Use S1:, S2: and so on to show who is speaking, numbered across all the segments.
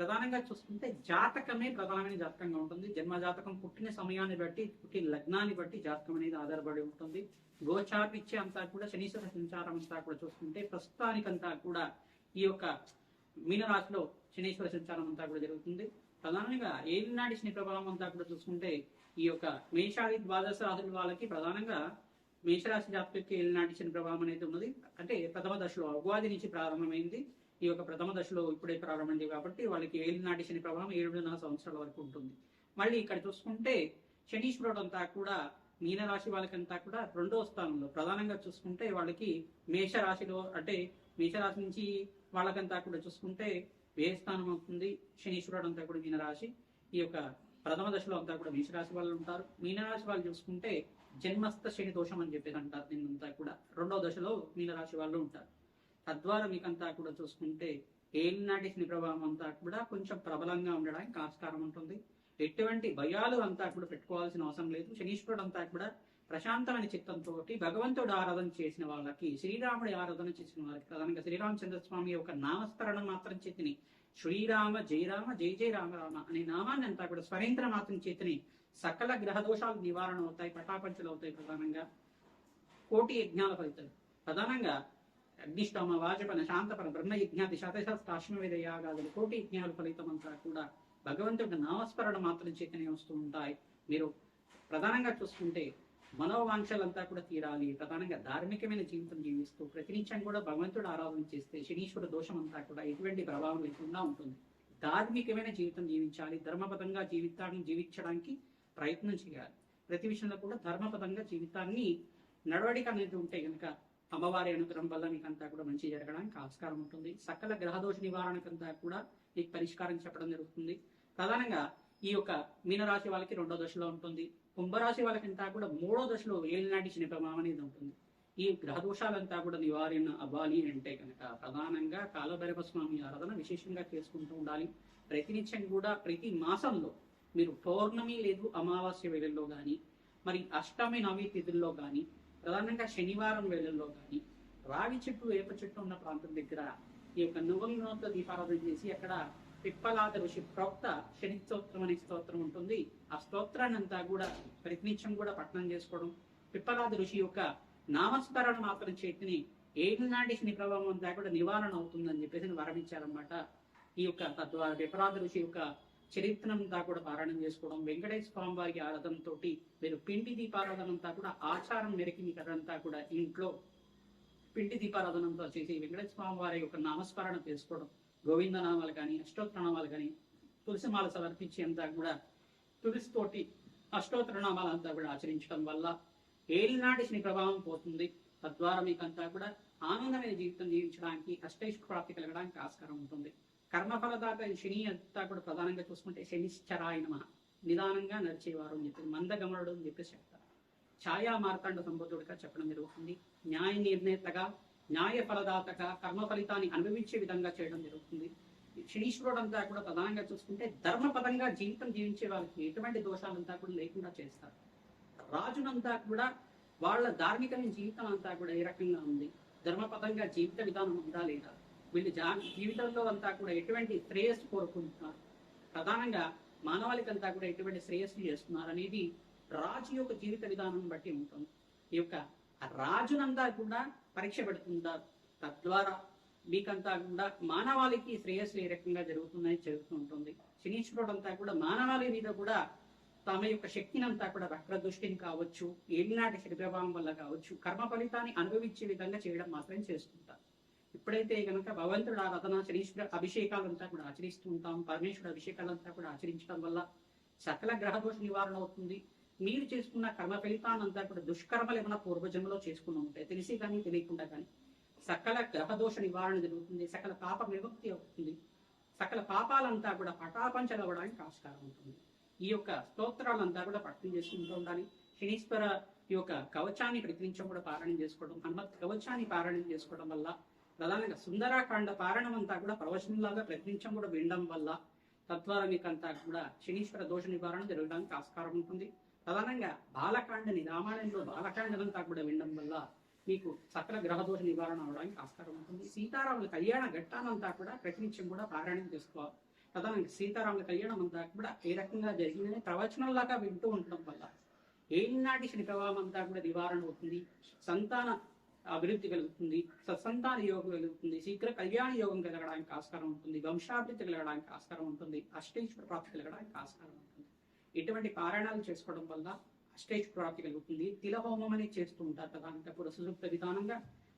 S1: ప్రధానంగా చూసుకుంటే జాతకమే ప్రధానమైన జాతకంగా ఉంటుంది. జన్మ జాతకం పుట్టిన సమయాన్ని బట్టి పుట్టిన లగ్నాన్ని బట్టి జాతకం అనేది ఆధారపడి ఉంటుంది. గోచారిచ్చే అంతా కూడా శనీశ్వర సంచారం అంతా కూడా చూసుకుంటే ప్రస్తుతానికంతా కూడా ఈ యొక్క మీనరాశిలో శనీశ్వర సంచారం అంతా కూడా జరుగుతుంది. ప్రధానంగా ఏలినాటి శని ప్రభావం అంతా కూడా చూసుకుంటే ఈ యొక్క మేషాది ద్వాదశ రాశుల వాళ్ళకి ప్రధానంగా మేషరాశి జాతకకి ఏలినాటి శని ప్రభావం అనేది ఉన్నది. అంటే ప్రథమ దశలో ఉగాది నుంచి ప్రారంభమైంది. ఈ యొక్క ప్రథమ దశలో ఇప్పుడే ప్రారంభమైంది కాబట్టి వాళ్ళకి ఏలినాటి శని ప్రభావం ఏడున్నర సంవత్సరాల వరకు ఉంటుంది. మళ్ళీ ఇక్కడ చూసుకుంటే శనీశ్వరుడు అంతా కూడా మీనరాశి వాళ్ళకంతా కూడా రెండో స్థానంలో ప్రధానంగా చూసుకుంటే వాళ్ళకి మేషరాశిలో అంటే మేషరాశి నుంచి వాళ్ళకంతా కూడా చూసుకుంటే వ్యయ స్థానం అవుతుంది? శనీశ్వరుడు అంతా కూడా మీనరాశి. ఈ యొక్క ప్రథమ దశలో అంతా కూడా మేషరాశి వాళ్ళు ఉంటారు. మీనరాశి వాళ్ళు చూసుకుంటే జన్మస్థ శని దోషం అని చెప్పేసి అంటారు దీన్నంతా కూడా రెండో దశలో మీనరాశి వాళ్ళు ఉంటారు. తద్వారా మీకంతా కూడా చూసుకుంటే ఏలినాటి శని ప్రభావం అంతా కూడా కొంచెం ప్రబలంగా ఉండడానికి ఆస్కారం ఉంటుంది. ఎటువంటి భయాలు అంతా కూడా పెట్టుకోవాల్సిన అవసరం లేదు. శనీశ్వరుడు అంతా కూడా ప్రశాంతమైన చిత్తంతో భగవంతుడు ఆరాధన చేసిన వాళ్ళకి శ్రీరాముడి ఆరాధన చేసిన వాళ్ళకి ప్రధానంగా శ్రీరామచంద్ర స్వామి యొక్క నామస్మరణ మాత్రం చేతిని శ్రీరామ జయరామ జయ జయ రామ రామ అనే నామాన్ని అంతా కూడా స్వరేంద్ర మాత్రం చేతిని సకల గ్రహ దోషాలు నివారణ అవుతాయి పటాపంచలు అవుతాయి ప్రధానంగా. కోటి యజ్ఞాల ఫలితాలు. ప్రధానంగా అగ్నిష్టోమ వాజపన శాంతపన బ్రహ్మ యజ్ఞాది యాగాదులు కోటి యజ్ఞాల ఫలితం అంతా కూడా భగవంతుడి నామస్మరణ మాత్రం చేతనే వస్తూ ఉంటాయి. మీరు ప్రధానంగా చూసుకుంటే మనోవాంక్షలంతా కూడా తీరాలి. ప్రధానంగా ధార్మికమైన జీవితం జీవిస్తూ ప్రతినిత్యం కూడా భగవంతుడు ఆరాధన చేస్తే శనీశ్వర దోషం అంతా కూడా ఎటువంటి ప్రభావం లేకుండా ఉంటుంది. ధార్మికమైన జీవితం జీవించాలి. ధర్మపదంగా జీవితాన్ని జీవించడానికి ప్రయత్నం చేయాలి. ప్రతి విషయంలో కూడా ధర్మపదంగా జీవితాన్ని నడవడిక అనేది ఉంటే కనుక అమ్మవారి అనుగ్రహం వల్ల మీకంతా కూడా మంచి జరగడానికి ఆస్కారం ఉంటుంది. సకల గ్రహదోష నివారణకంతా కూడా మీకు పరిష్కారం చెప్పడం జరుగుతుంది. ప్రధానంగా ఈ యొక్క మీనరాశి వాళ్ళకి రెండో దశలో ఉంటుంది. కుంభరాశి వాళ్ళకంతా కూడా మూడో దశలో ఏలినాటి శని అనేది ఉంటుంది. ఈ గ్రహదోషాలంతా కూడా నివారణ అవ్వాలి అంటే కనుక ప్రధానంగా కాలభైరవ స్వామి ఆరాధన విశేషంగా చేసుకుంటూ ఉండాలి. ప్రతినిత్యం కూడా ప్రతి మాసంలో మీరు పౌర్ణమి లేదు అమావాస్య వేళల్లో కానీ మరి అష్టమి నవమి తిథుల్లో కానీ ప్రధానంగా శనివారం వేళల్లో కానీ రావి చెట్టు వేప చెట్టు ఉన్న ప్రాంతం దగ్గర ఈ యొక్క నువ్వుల నోట్ల దీపారాధన చేసి అక్కడ పిప్పలాద ఋషి ప్రవక్త శని స్తోత్రం అనే స్తోత్రం ఉంటుంది. ఆ స్తోత్రాన్ని అంతా కూడా ప్రతినిత్యం కూడా పఠనం చేసుకోవడం పిప్పలాద ఋషి యొక్క నామస్మరణ మాత్రం చేతిని ఏడు నాటి శని ప్రభావం అంతా కూడా నివారణ అవుతుందని చెప్పేసి వరమించారనమాట ఈ యొక్క తద్వారా పిప్పలాద ఋషి యొక్క చరిత్రనంతా కూడా పారాయణం చేసుకోవడం వెంకటేశ్వర స్వామి వారికి ఆరాధనతో మీరు పిండి దీపారాధనంతా కూడా ఆచారం మేరకి మీకు అదంతా కూడా ఇంట్లో పిండి దీపారాధనంతో చేసి వెంకటేశ్వర స్వామి వారి యొక్క నామస్మరణ చేసుకోవడం గోవింద నామాలు కానీ అష్టోత్తర నామాలు కానీ తులసిమాల సమర్పించేంతా కూడా తులసితోటి అష్టోత్తర నామాలు అంతా కూడా ఆచరించడం వల్ల ఏలినాటి శని ప్రభావం పోతుంది. తద్వారా మీకంతా కూడా ఆనందమైన జీవితం జీవించడానికి అష్టైష్ ప్రాప్తి కలగడానికి ఆస్కారం ఉంటుంది. కర్మఫలదాత శని అంతా కూడా ప్రధానంగా చూసుకుంటే శనిశ్చరాయ నమః. నిదానంగా నడిచేవారు అని చెప్పి మందగమనుడు అని చెప్పేసి చెప్తారు. ఛాయా మార్తాండ సంబోధుడిగా చెప్పడం జరుగుతుంది. న్యాయ నిర్ణేతగా న్యాయ ఫలదాతగా కర్మ ఫలితాన్ని అనుభవించే విధంగా చేయడం జరుగుతుంది. శనీశ్వరుడు అంతా కూడా ప్రధానంగా చూసుకుంటే ధర్మపదంగా జీవితం జీవించే వాళ్ళకి ఎటువంటి దోషాలంతా కూడా లేకుండా చేస్తారు. రాజునంతా కూడా వాళ్ళ ధార్మికమైన జీవితం అంతా కూడా ఏ రకంగా ఉంది? ధర్మపదంగా జీవిత విధానం ఉందా లేదా? వీళ్ళు జా జీవితంలో అంతా కూడా ఎటువంటి శ్రేయస్సు కోరుకుంటున్నారు? ప్రధానంగా మానవాళికంతా కూడా ఎటువంటి శ్రేయస్సు చేస్తున్నారు అనేది రాజు యొక్క జీవిత విధానం బట్టి ఉంటుంది. ఈ యొక్క రాజునంతా కూడా పరీక్ష పెడుతుంటారు తద్వారా మీకంతా కూడా మానవాళికి శ్రేయస్సు ఏ రకంగా జరుగుతుందని జరుగుతూ ఉంటుంది. శనీశ్వరుడు అంతా కూడా మానవాళి మీద కూడా తమ యొక్క శక్తిని అంతా కూడా వక్ర దృష్టిని కావచ్చు ఏలినాటి శరీరభావం ప్రభావం వల్ల కావచ్చు కర్మ ఫలితాన్ని అనుభవించే విధంగా చేయడం మాత్రం చేసుకుంటారు ఇప్పుడైతే కనుక భగవంతుడు ఆరాధన శ్రీశ్వర అభిషేకాలంతా కూడా ఆచరిస్తూ ఉంటాం పరమేశ్వర అభిషేకాలంతా కూడా ఆచరించడం వల్ల సకల గ్రహదోష నివారణ అవుతుంది. మీరు చేసుకున్న కర్మ ఫలితానంతా కూడా దుష్కర్మలు ఏమైనా పూర్వజన్మలో చేసుకుని ఉంటాయి తెలిసి కానీ తెలియకుండా కానీ సకల గ్రహదోష నివారణ జరుగుతుంది సకల పాప విముక్తి అవుతుంది. సకల పాపాలంతా కూడా పటాపంచలవడానికి ఆస్కారం ఉంటుంది. ఈ యొక్క స్తోత్రాలంతా కూడా పఠనం చేసుకుంటూ ఉండాలి. శనీశ్వర ఈ యొక్క కవచాన్ని ప్రతినిత్యం కూడా పారాయణం చేసుకోవడం హనుమత్ కవచాన్ని పారాయణం చేసుకోవడం వల్ల ప్రధానంగా సుందరాకాండ పారాయణం అంతా కూడా ప్రవచనంలాగా ప్రతినిత్యం కూడా వినడం వల్ల తద్వారా మీకంతా కూడా శనీశ్వర దోష నివారణ జరగడానికి ఆస్కారం ఉంటుంది. ప్రధానంగా బాలకాండని రామాయణంలో బాలకాండనంతా కూడా వినడం వల్ల మీకు సకల గ్రహదోష నివారణ అవడానికి ఆస్కారం ఉంటుంది. సీతారాముల కళ్యాణ ఘట్టానంతా కూడా ప్రతినిత్యం కూడా పారాయణం చేసుకోవాలి ప్రధానంగా సీతారాముల కళ్యాణం అంతా కూడా ఏ రకంగా జరిగిందని ప్రవచనంలాగా వింటూ ఉండడం వల్ల ఏనాటి శని ప్రభావం అంతా కూడా నివారణ అవుతుంది. సంతాన అభివృద్ధి కలుగుతుంది సత్సంతాన యోగం కలుగుతుంది శీఘ్ర కళ్యాణ యోగం కలగడానికి ఆస్కారం ఉంటుంది వంశాభివృద్ధి కలగడానికి ఆస్కారం ఉంటుంది అష్టేశ్వర ప్రాప్తి కలగడానికి ఆస్కారం ఉంటుంది. ఇటువంటి పారాయణాలు చేసుకోవడం వల్ల అష్టేశ్వర ప్రాప్తి కలుగుతుంది. తిల హోమం అనేది చేస్తూ ఉంటారు ప్రధానంగా పురుష విధానంగా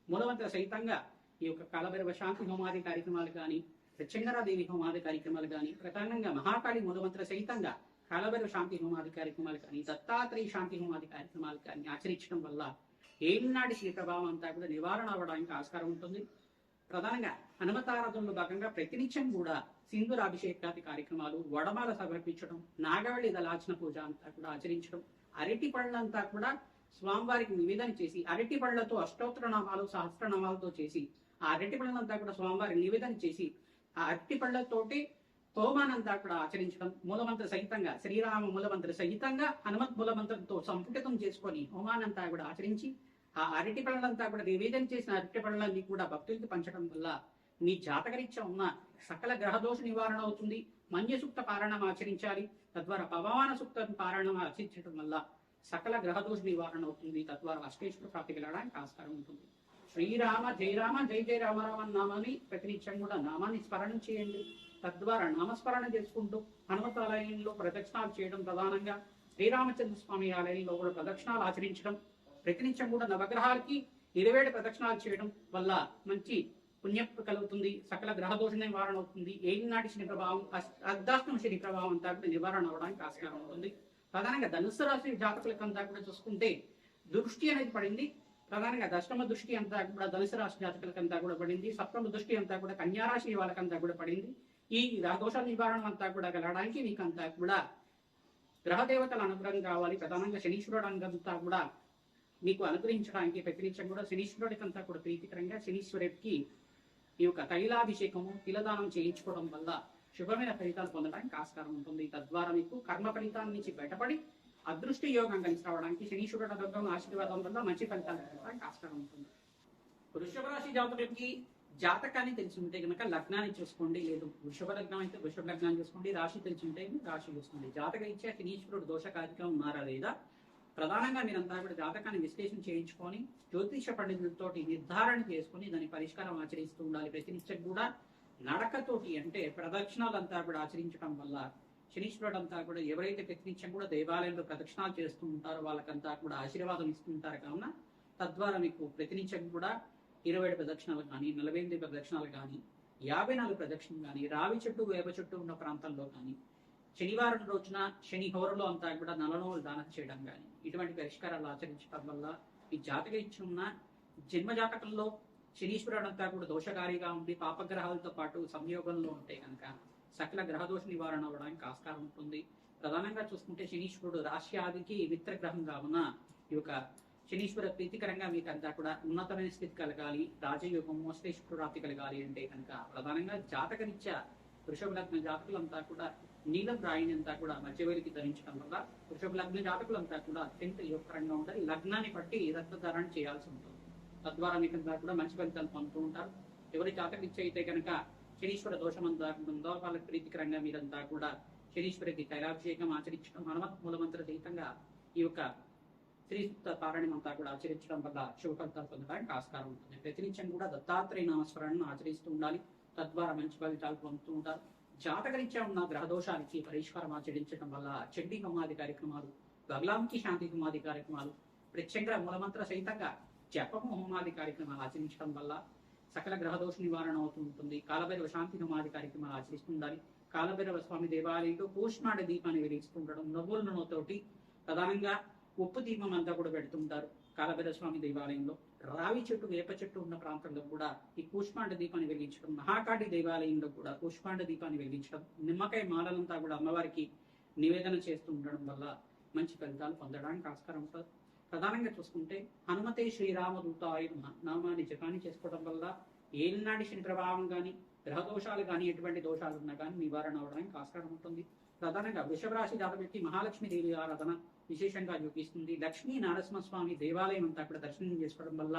S1: మూలవంతుల సహితంగా ఈ యొక్క కాలభైరవ శాంతి హోమాది కార్యక్రమాలు కానీ ప్రత్యంగరాదేవి హోమాది కార్యక్రమాలు కానీ ప్రధానంగా మహాకాళి మూలమంత్ర సహితంగా కాలభైరవ శాంతి హోమాది కార్యక్రమాలు కానీ దత్తాత్రేయ శాంతి హోమాది కార్యక్రమాలు కానీ ఆచరించడం వల్ల ఏలినాటి శీతభావం అంతా కూడా నివారణ అవ్వడానికి ఆస్కారం ఉంటుంది. ప్రధానంగా హనుమతారాధనలో భాగంగా ప్రతినిత్యం కూడా సింధురాభిషేకాది కార్యక్రమాలు వడమాల సమర్పించడం నాగవళి దళాచన పూజ అంతా కూడా ఆచరించడం అరటి పళ్ళంతా కూడా స్వామివారికి నివేదన చేసి అరటి పళ్ళతో అష్టోత్తరనామాలు సహస్రనామాలతో చేసి ఆ అరటి పళ్ళంతా కూడా స్వామివారికి నివేదన చేసి ఆ అరటి పళ్ళతోటి హోమానంతా కూడా ఆచరించడం మూలమంత్ర సహితంగా శ్రీరామ మూలమంత్ర సహితంగా హనుమత్ మూలమంత్రంతో సంపుటితం చేసుకొని హోమానంతా కూడా ఆచరించి ఆ అరటి పళ్ళంతా కూడా నివేదన చేసిన అరటి పళ్ళని కూడా భక్తులకి పంచడం వల్ల మీ జాతకరీత్యా ఉన్న సకల గ్రహదోష నివారణ అవుతుంది. మన్య సూక్త పారాయణం ఆచరించాలి. తద్వారా పవమాన సూక్త పారాయణం ఆచరించడం వల్ల సకల గ్రహదోష నివారణ అవుతుంది. తద్వారా అష్టేశ్వర ప్రాప్తి వెళ్ళడానికి ఆస్కారం ఉంటుంది. శ్రీరామ జయ రామ జై జయ రామరామ నామాన్ని ప్రతినిత్యం కూడా నామాన్ని స్మరణం చేయండి. తద్వారా నామస్మరణ చేసుకుంటూ హనుమతాలయంలో ప్రదక్షిణాలు చేయడం ప్రధానంగా. శ్రీరామచంద్ర స్వామి ఆలయంలో కూడా ప్రదక్షిణాలు ఆచరించడం ప్రతినిత్యం కూడా నవగ్రహాలకి ఇరవై ఏడు ప్రదక్షిణాలు చేయడం వల్ల మంచి పుణ్యం కలుగుతుంది సకల గ్రహదోష నివారణ అవుతుంది. ఏనాటి శని ప్రభావం అర్ధాష్టమ శని ప్రభావం అంతా కూడా నివారణ అవడానికి ఆస్కారం ఉంటుంది. ప్రధానంగా ధనుసు రాశి జాతకులకు అంతా కూడా చూసుకుంటే దృష్టి అనేది పడింది. ప్రధానంగా దశమ దృష్టి అంతా కూడా ధనుసు రాశి జాతకులకు అంతా కూడా పడింది. సప్తమ దృష్టి అంతా కూడా కన్యారాశి వాళ్ళకంతా కూడా పడింది. ఈ రాఘోష నివారణ అంతా కూడా కలగడానికి మీకు అంతా కూడా గ్రహ దేవతల అనుగ్రహం కావాలి. ప్రధానంగా శనీశ్వరుడు అనుగ్రహంతా కూడా మీకు అనుగ్రహించడానికి ప్రతినిత్యం కూడా శనీశ్వరుడికంతా కూడా ప్రీతికరంగా శనీశ్వరుడికి ఈ యొక్క తైలాభిషేకము తిలదానం చేయించుకోవడం వల్ల శుభమైన ఫలితాలు పొందడానికి ఆస్కారం ఉంటుంది. తద్వారా మీకు కర్మ ఫలితాల నుంచి బయటపడి అదృష్ట యోగం కలిసి రావడానికి శనీశ్వరుడు అనుగ్రహం ఆశీర్వాదం వల్ల మంచి ఫలితాలు పొందడానికి ఆస్కారం ఉంటుంది. వృషభ రాశి జాతకులకి జాతకాన్ని తెలిసి ఉంటే కనుక లగ్నాన్ని చూసుకోండి. లేదు వృషభ లగ్నం అయితే వృషభ లగ్నాన్ని చూసుకోండి. రాశి తెలిసి ఉంటే రాశి చూసుకోండి. జాతక ఇచ్చే శనీశ్వరుడు దోషకారిగా ఉన్నారా లేదా? ప్రధానంగా మీరంతా కూడా జాతకాన్ని విశ్లేషణ చేయించుకొని జ్యోతిష పండితులతో నిర్ధారణ చేసుకుని దాని పరిష్కారం ఆచరిస్తూ ఉండాలి. ప్రతినిత్యం కూడా నడకతోటి అంటే ప్రదక్షిణాలంతా కూడా ఆచరించడం వల్ల శనీశ్వరుడు అంతా కూడా ఎవరైతే ప్రతినిత్యం కూడా దేవాలయంలో ప్రదక్షిణాలు చేస్తూ ఉంటారో వాళ్ళకంతా కూడా ఆశీర్వాదం ఇస్తుంటారు కావున తద్వారా మీకు ప్రతినిత్యం కూడా ఇరవై ఏడు ప్రదక్షిణాలు కానీ నలభై ఎనిమిది ప్రదక్షిణాలు కానీ యాభై నాలుగు ప్రదక్షిణలు కానీ రావి చెట్టు వేప చెట్టు ఉన్న ప్రాంతంలో కానీ శనివారం రోజున శని హోరలో అంతా కూడా నలనోలు దానం చేయడం కానీ ఇటువంటి పరిష్కారాలు ఆచరించడం వల్ల ఈ జాతక ఇచ్చిన ఉన్న జన్మ శనీశ్వరుడు అంతా కూడా దోషకారిగా ఉండి పాపగ్రహాలతో పాటు సంయోగంలో ఉంటే కనుక సకల గ్రహదోష నివారణ అవ్వడానికి ఆస్కారం ఉంటుంది. ప్రధానంగా చూసుకుంటే శనీశ్వరుడు రాశి ఆదికి గ్రహంగా ఉన్న ఈ యొక్క శనీశ్వర ప్రీతికరంగా మీకు అంతా కూడా ఉన్నతమైన స్థితి కలగాలి రాజయోగము మోస్తేశ్వర ప్రాప్తి కలగాలి అంటే కనుక ప్రధానంగా జాతకరీత్యా వృషభ లగ్న జాతకులంతా కూడా నీలం రాయినంతా కూడా మధ్యవేలికి ధరించడం వల్ల వృషభ లగ్న జాతకులంతా కూడా అత్యంత యోగకరంగా ఉంటారు. లగ్నాన్ని బట్టి రక్తధారణ చేయాల్సి ఉంటుంది. తద్వారా మీకు కూడా మంచి ఫలితాలు పొందుతూ ఉంటారు. ఎవరి జాతకరీత్య అయితే కనుక శనీశ్వర దోషం అంతా ఉందో వాళ్ళ ప్రీతికరంగా మీరంతా కూడా శనీశ్వరికి తైలాభిషేకం ఆచరించడం హనుమత్ మూలమంత్ర సహితంగా ఈ యొక్క శ్రీ పారాయణం అంతా కూడా ఆచరించడం వల్ల శుభ ఫలితాలు పొందడానికి ఆస్కారం ఉంటుంది. ప్రతినిత్యం కూడా దత్తాత్రేయ నామస్మరణను ఆచరిస్తూ ఉండాలి. తద్వారా మంచి ఫలితాలు పొందుతూ ఉంటారు. జాతకరీత్యా ఉన్న గ్రహదోషానికి పరిష్కారం ఆచరించడం వల్ల చండీ హోమాది కార్యక్రమాలు గర్లాంకి శాంతి హోమాది కార్యక్రమాలు ప్రత్యంగా మూలమంత్ర సహితంగా జపము హోమాది కార్యక్రమాలు ఆచరించడం వల్ల సకల గ్రహదోష నివారణ అవుతూ ఉంటుంది. కాలభైరవ శాంతి హోమాది కార్యక్రమాలు ఆచరిస్తూ ఉండాలి కాలభైరవ స్వామి దేవాలయంలో కూష్మాండ దీపాన్ని వెలిగిస్తుండడం నవ్వుల నూనెతోటి ప్రధానంగా ఉప్పు దీపం అంతా కూడా పెడుతుంటారు. కాలభైరస్వామి దేవాలయంలో రావి చెట్టు వేప చెట్టు ఉన్న ప్రాంతంలో కూడా ఈ కూష్మాండ దీపాన్ని వెలిగించడం మహాకాటి దేవాలయంలో కూడా కూష్మాండ దీపాన్ని వెలిగించడం నిమ్మకాయ మాలలంతా కూడా అమ్మవారికి నివేదన చేస్తూ ఉండడం వల్ల మంచి ఫలితాలు పొందడానికి ఆస్కారం ఉంటుంది. ప్రధానంగా చూసుకుంటే హనుమతే శ్రీరామదూతాయ నమః నామాన్ని జపాన్ని చేసుకోవడం వల్ల ఏలినాటి శని ప్రభావం కానీ గ్రహదోషాలు కానీ ఎటువంటి దోషాలు ఉన్నా కానీ నివారణ అవడానికి ఆస్కారం ఉంటుంది. ప్రధానంగా వృషభరాశి జాతకుడికి జాతకులకి మహాలక్ష్మి దేవి ఆరాధన విశేషంగా చూపిస్తుంది. లక్ష్మీ నరసింహస్వామి దేవాలయం అంతా కూడా దర్శనం చేసుకోవడం వల్ల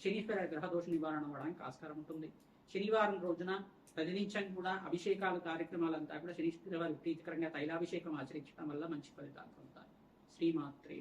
S1: శనీశ్వర గ్రహ దోష నివారణ అవ్వడానికి ఆస్కారం ఉంటుంది. శనివారం రోజున ప్రతినిత్యం కూడా అభిషేకాలు కార్యక్రమాలంతా కూడా శనీశ్వర వారి ప్రీతికరంగా తైలాభిషేకం ఆచరించడం వల్ల మంచి ఫలితాలు పొందుతారు. శ్రీమాత్రే